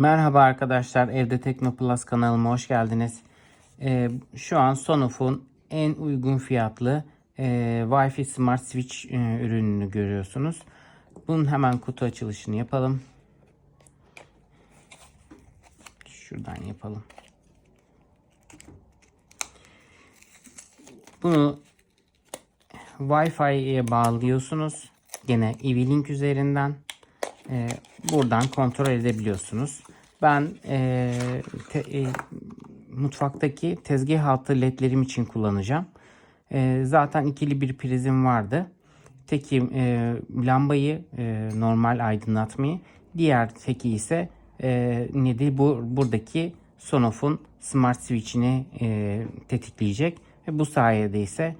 Merhaba arkadaşlar, Evde Teknoplus kanalıma hoş geldiniz. Ee, şu an Sonoff'un en uygun fiyatlı e, Wi-Fi Smart Switch e, ürününü görüyorsunuz. Bunun hemen kutu açılışını yapalım. Şuradan yapalım. Bunu Wi-Fi'ye bağlıyorsunuz. Gene Evilink üzerinden e, buradan kontrol edebiliyorsunuz. Ben e, te, e, mutfaktaki tezgah altı ledlerim için kullanacağım. E, zaten ikili bir prizim vardı. Teki e, lambayı e, normal aydınlatmayı, diğer teki ise e, nedir bu buradaki Sonoff'un smart switch'ini e, tetikleyecek ve bu sayede ise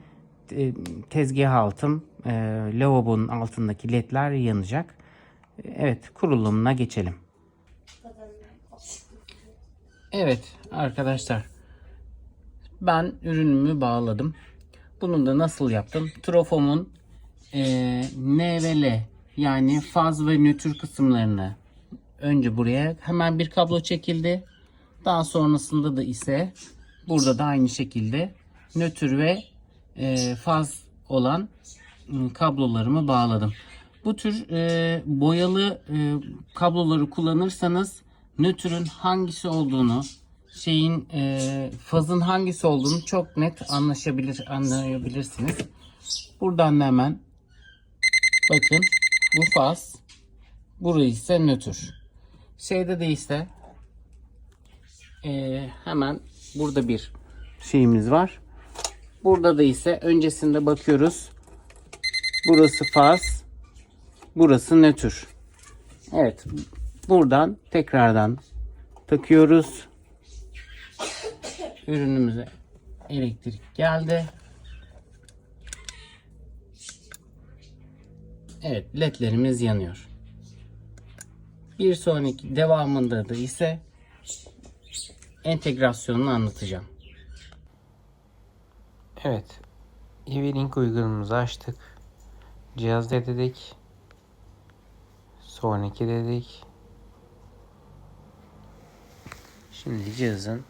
e, tezgah altım e, lavabonun altındaki ledler yanacak. Evet kurulumuna geçelim. Evet arkadaşlar ben ürünümü bağladım. Bunun da nasıl yaptım? Trofom'un e, N ve L yani faz ve nötr kısımlarını önce buraya hemen bir kablo çekildi. Daha sonrasında da ise burada da aynı şekilde nötr ve e, faz olan ım, kablolarımı bağladım. Bu tür e, boyalı e, kabloları kullanırsanız nötrün hangisi olduğunu şeyin e, fazın hangisi olduğunu çok net anlaşabilir anlayabilirsiniz. Buradan da hemen bakın bu faz burası ise nötr. Şeyde de ise e, hemen burada bir şeyimiz var. Burada da ise öncesinde bakıyoruz. Burası faz. Burası nötr. Evet. Buradan tekrardan takıyoruz. Ürünümüze elektrik geldi. Evet ledlerimiz yanıyor. Bir sonraki devamında da ise entegrasyonunu anlatacağım. Evet. Evilink uygulamamızı açtık. Cihaz dedik. Sonraki dedik. Şimdi cihazın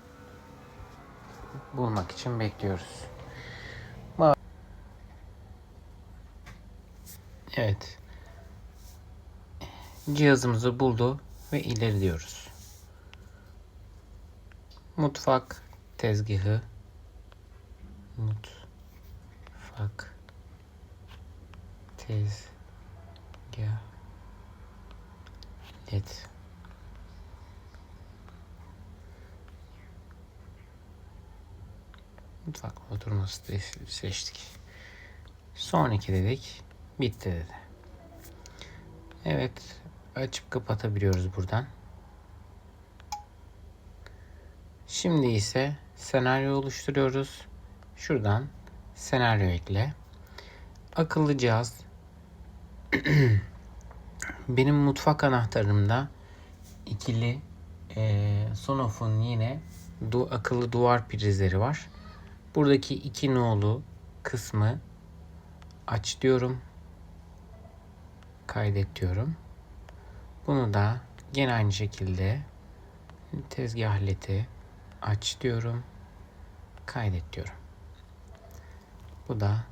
bulmak için bekliyoruz. Evet. Cihazımızı buldu ve ileri diyoruz. Mutfak tezgahı mutfak tezgah led mutfak oturması seçtik. Sonraki dedik. Bitti dedi. Evet. Açıp kapatabiliyoruz buradan. Şimdi ise senaryo oluşturuyoruz. Şuradan senaryo ekle. Akıllı cihaz. Benim mutfak anahtarımda ikili e, Sonoff'un yine du akıllı duvar prizleri var. Buradaki iki nolu kısmı aç diyorum. Kaydet diyorum. Bunu da gene aynı şekilde tezgah leti aç diyorum. Kaydet diyorum. Bu da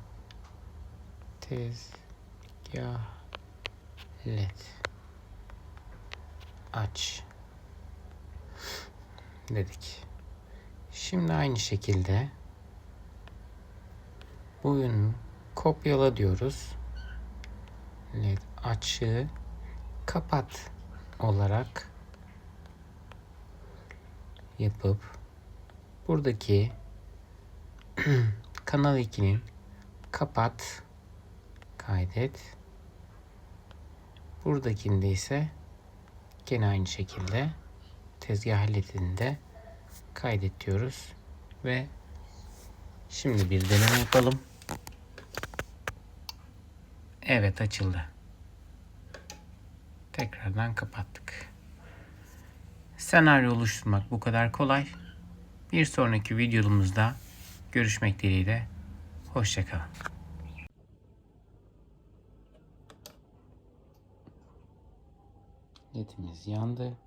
tezgah led aç dedik. Şimdi aynı şekilde bu ürünü kopyala diyoruz. led açığı kapat olarak yapıp buradaki kanal 2'nin kapat kaydet buradakinde ise gene aynı şekilde tezgah ledinde kaydet diyoruz ve şimdi bir deneme yapalım evet açıldı tekrardan kapattık senaryo oluşturmak bu kadar kolay bir sonraki videomuzda görüşmek dileğiyle hoşçakalın Ledimiz yandı.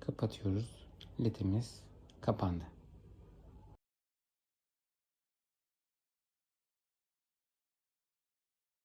Kapatıyoruz. Ledimiz kapandı.